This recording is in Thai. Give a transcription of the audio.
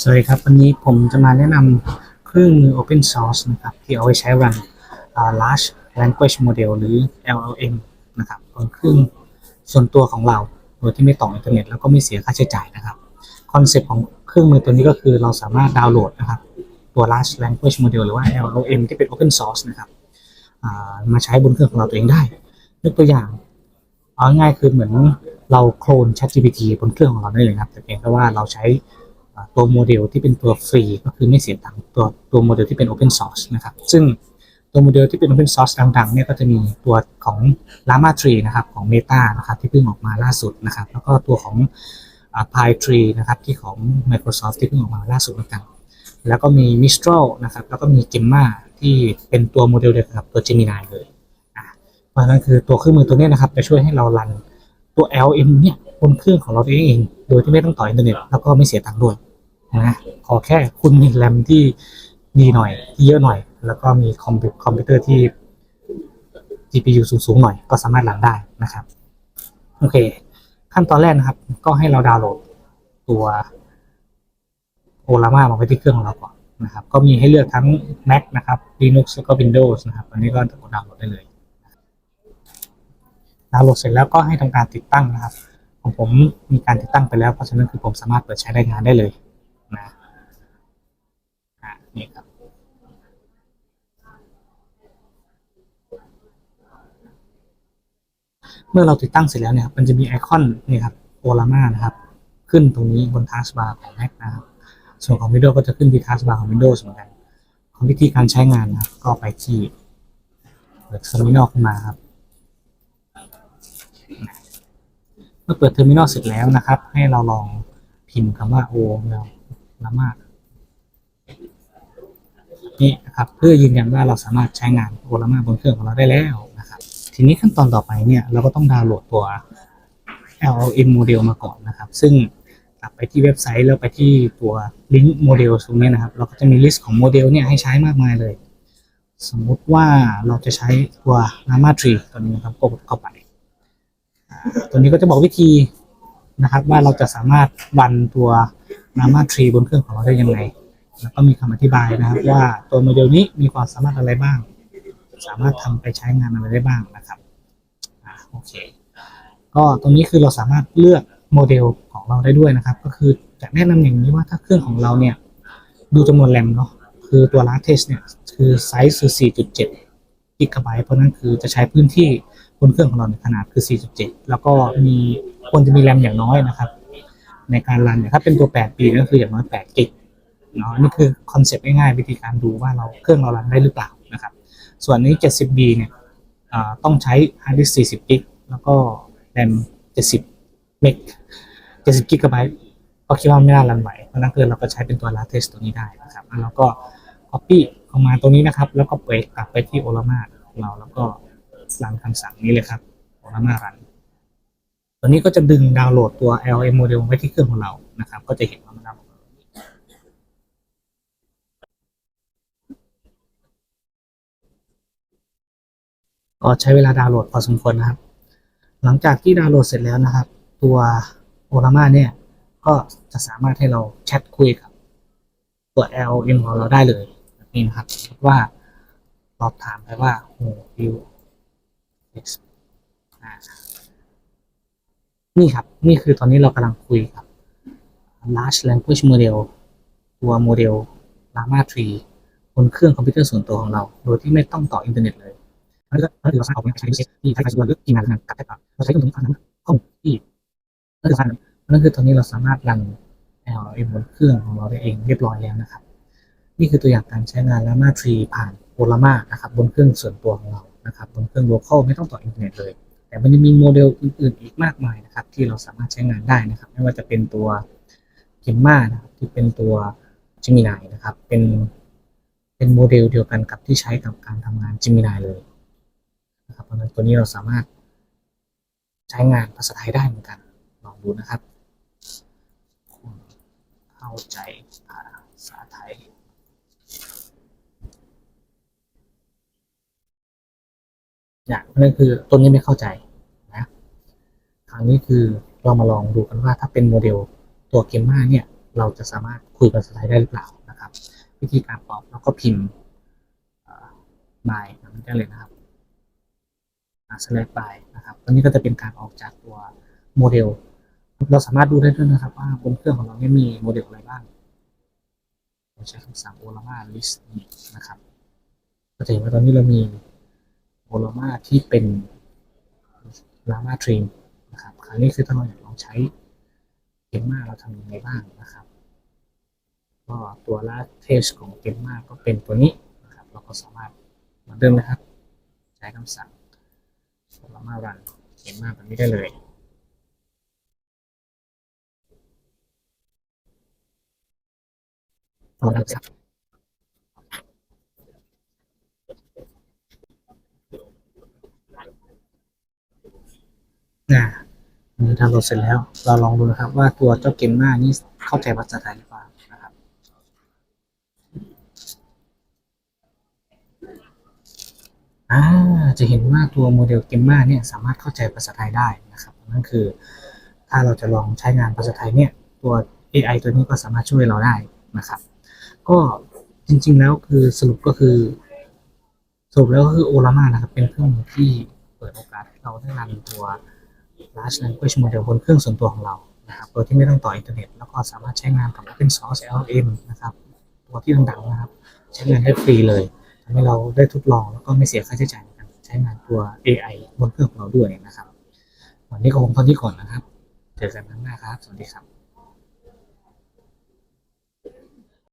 สวัสดีครับ วันนี้ผมจะมาแนะนำเครื่องมือ Open Source นะครับ ที่เอาไว้ใช้รัน Large Language Model หรือ LLM นะครับบนเครื่องส่วนตัวของเรา โดยที่ไม่ต่ออินเทอร์เน็ตแล้วก็ไม่เสียค่าใช้จ่ายนะครับ คอนเซปต์ของเครื่องมือตัวนี้ก็คือเราสามารถดาวน์โหลดนะครับ ตัว Large Language Model หรือว่า LLM ที่เป็น Open Source นะครับมาใช้บนเครื่องของเราตัวเองได้ยกตัวอย่างเอาง่ายคือเหมือนเราโคลน ChatGPT บนเครื่องของเราได้เลยครับ แต่เพียงแค่ว่าเราใช้ ตัวโมเดลที่เป็นตัวฟรีก็คือไม่เสียตังค์ตัวตัวโมเดลที่เป็น Open Source นะครับ ซึ่งตัวโมเดลที่เป็น Open Source ดังๆเนี่ยก็จะมีตัวของ Llama 3นะครับของ Meta นะครับที่เพิ่งออกมาล่าสุดนะครับ แล้วก็ตัวของอ่า Pi 3นะครับที่ของ Microsoft ที่เพิ่งออกมาล่าสุดเหมือนกัน แล้วก็มี Mistral นะครับแล้วก็มี Gemma ที่เป็นตัวโมเดลเดียวกับตัว Gemini เลยอะเพราะฉะนั้นคือตัวเครื่องมือตัวนี้นะครับจะช่วยให้เรารันตัว LM เนี่ยบนเครื่องของเราเองโดยที่ไม่ต้องต่ออินเทอร์เน็ตแล้วก็ไม่เสียตังค์ด้วย นะขอแค่คุณมีแรมที่ดีหน่อย ที่เยอะหน่อย แล้วก็มีคอมพิวคอมพิวเตอร์ที่ GPU สูงๆหน่อยก็สามารถรันได้นะครับ โอเค ขั้นตอนแรกนะครับ ก็ให้เราดาวน์โหลดตัวโอลามามาไว้ที่เครื่องของเราก่อนนะครับ ก็มีให้เลือกทั้ง Mac นะครับ Linux แล้วก็ Windows นะครับ อันนี้ก็กดดาวน์โหลดได้เลย ดาวน์โหลดเสร็จแล้วก็ให้ทำการติดตั้งนะครับ ของผมมีการติดตั้งไปแล้ว เพราะฉะนั้นคือผมสามารถเปิดใช้ได้งานได้เลย นี่ครับ เมื่อเราติดตั้งเสร็จแล้วเนี่ยครับมันจะมีไอคอนนี่ครับโอลาม่านะครับ ขึ้นตรงนี้บนทัสบาร์ของ Mac นะครับ ส่วนของ Windows ก็จะขึ้นที่ทัสบาร์ของ Windows เหมือนกันของวิธีการใช้งานนะครับ ก็ไปที่เปิดเทอร์มินอลขึ้นมาครับเมื่อเปิดเทอร์มินอลเสร็จแล้วนะครับ ให้เราลองพิมพ์คำว่าโอล้วละมา นี่นะครับเพื่อยืนยันว่าเราสามารถใช้งานโอลามาบนเครื่องของเราได้แล้วนะครับทีนี้ขั้นตอนต่อไปเนี่ยเราก็ต้องดาวน์โหลดตัว LLM โมเดลมาก่อนนะครับ ซึ่งไปที่เว็บไซต์แล้วไปที่ตัวลิงก์โมเดลตรงนี้นะครับ เราก็จะมีลิสต์ของโมเดลเนี่ยให้ใช้มากมายเลย สมมุติว่าเราจะใช้ตัว Llama 3ตัวนี้นะครับกดเข้าไปตัวนี้ก็จะบอกวิธีนะครับว่าเราจะสามารถรันตัว Llama 3บนเครื่องของเราได้ยังไง แล้วก็มีคำอธิบายนะครับว่าตัวโมเดลนี้มีความสามารถอะไรบ้าง สามารถทำไปใช้งานอะไรได้บ้างนะครับอ่าโอเค ก็ตรงนี้คือเราสามารถเลือกโมเดลของเราได้ด้วยนะครับ ก็คือจะแนะนำอย่างนี้ว่าถ้าเครื่องของเราเนี่ย ดูจำนวนแรมเนาะคือตัว latest เนี่ยคือไซส์คือ 4.7กิกะไบต์เพราะนั้นคือจะใช้พื้นที่บนเครื่องของเราในขนาดคือ 4.7 แล้วก็มีควรจะมีแรมอย่างน้อยนะครับ ในการรันเนี่ยถ้าเป็นตัว 8 ปีก็คืออย่างน้อย 8 กิก เนาะนี่คือคอนเซปต์ง่ายๆวิธีการดูว่าเราเครื่องเรารันได้หรือเปล่านะครับ ส่วนนี้ 70B เนี่ยต้องใช้ฮาร์ดดิสก์40 กิก แล้วก็แรม70 เมก 70 กิกะไบต์ก็คิดว่าไม่น่ารันไหวเพราะนั้นคือเราก็ใช้เป็นตัว latest ตัวนี้ได้นะครับ แล้วก็ copy เข้ามาตรงนี้นะครับ แล้วก็ไปกลับไปที่โอลามาเราแล้วก็รันคำสั่งนี้เลยครับโอลามารันตัวนี้ก็จะดึงดาวน์โหลดตัว LM โมเดลไว้ที่เครื่องของเรานะครับ ก็จะเห็นว่ามันดาวน์โหลด ก็ใช้เวลาดาวน์โหลดพอสมควรนะครับ หลังจากที่ดาวน์โหลดเสร็จแล้วนะครับ ตัวโอลาม่าเนี่ย ก็จะสามารถให้เราแชทคุยกับตัว LM ของเราได้เลยแบบนี้นะครับสมมติว่าเราถามไปว่า who you is อ่านี่ครับ นี่คือตอนนี้เรากำลังคุยกับ large language model ตัวโมเดล Llama 3บนเครื่องคอมพิวเตอร์ส่วนตัวของเรา โดยที่ไม่ต้องต่ออินเทอร์เน็ตเลย นั่นก็นั่นคือเราสร้างเอาไว้ใช้ที่ใช้ไฟส่วนหรือทีมงานทำงานกับแท็บเราใช้เครื่องนี้ทำนั้นข้อมูลที่นั่นคือการนั่นคือตอนนี้เราสามารถรัน LM บนเครื่องของเราได้เองเรียบร้อยแล้วนะครับ นี่คือตัวอย่างการใช้งาน Llama 3ผ่านโอลาม่านะครับบนเครื่องส่วนตัวของเรานะครับบนเครื่อง local ไม่ต้องต่ออินเทอร์เน็ตเลย แต่มันจะมีโมเดลอื่นๆอีกมากมายนะครับ ที่เราสามารถใช้งานได้นะครับ ไม่ว่าจะเป็นตัว Gemma นะครับที่เป็นตัว Gemini นะครับเป็นเป็นโมเดลเดียวกันกับที่ใช้กับการทำงาน Gemini เลย เพราะฉะนั้นตัวนี้เราสามารถใช้งานภาษาไทยได้เหมือนกัน ลองดูนะครับคุณเข้าใจภาษาไทยเนี่ยนั่นคือต้นนี้ไม่เข้าใจนะคราวนี้คือเรามาลองดูกันว่าถ้าเป็นโมเดลตัวเกมมาเนี่ย เราจะสามารถคุยภาษาไทยได้หรือเปล่านะครับ วิธีการตอบเราก็พิมพ์บายแบบนี้ได้เลยนะครับ สแลกบายนะครับตอนนี้ก็จะเป็นการออกจากตัวโมเดล เราสามารถดูได้ด้วยนะครับ ว่าบนเครื่องของเราเนี่ยมีโมเดลอะไรบ้างเราใช้คำสั่ง olama list นะครับก็จะเห็นว่าตอนนี้เรามี olama ที่เป็น lama trim นะครับคราวนี้คือถ้าเราอยากลองใช้เกมมาเราทำยังไงบ้างนะครับ ก็ตัวละเทสของเกมมาก็เป็นตัวนี้นะครับ เราก็สามารถเหมือนเดิมนะครับ ใช้คำสั่ง olama run เกมมาแบบนี้ได้เลยตัวรักษาอ่าอันนี้ทำเราเสร็จแล้ว เราลองดูนะครับว่าตัวเจ้าเกมหน้านี่เข้าใจภาษาไทยหรือเปล่านะครับ อ่าจะเห็นว่าตัวโมเดลเกมมาเนี่ยสามารถเข้าใจภาษาไทยได้นะครับนั่นคือ ถ้าเราจะลองใช้งานภาษาไทยเนี่ยตัว AI ตัวนี้ก็สามารถช่วยเราได้นะครับ ก็จริงๆแล้วคือสรุปก็คือสรุปแล้วก็คือโอลามานะครับ เป็นเครื่องมือที่เปิดโอกาสให้เราได้รันตัว large language model บนเครื่องส่วนตัวของเรานะครับโดยที่ไม่ต้องต่ออินเทอร์เน็ตแล้วก็สามารถใช้งานกับ open source LLM นะครับ ตัวที่ดังๆนะครับ ใช้งานได้ฟรีเลยำให้เราได้ทดลองแล้วก็ไม่เสียค่าใช้จ่ายในการใช้งานตัว AI บนเครื่องของเราด้วยนะครับ วันนี้ก็คงเท่านี้ก่อนนะครับ เจอกันครั้งหน้าครับ สวัสดีครับ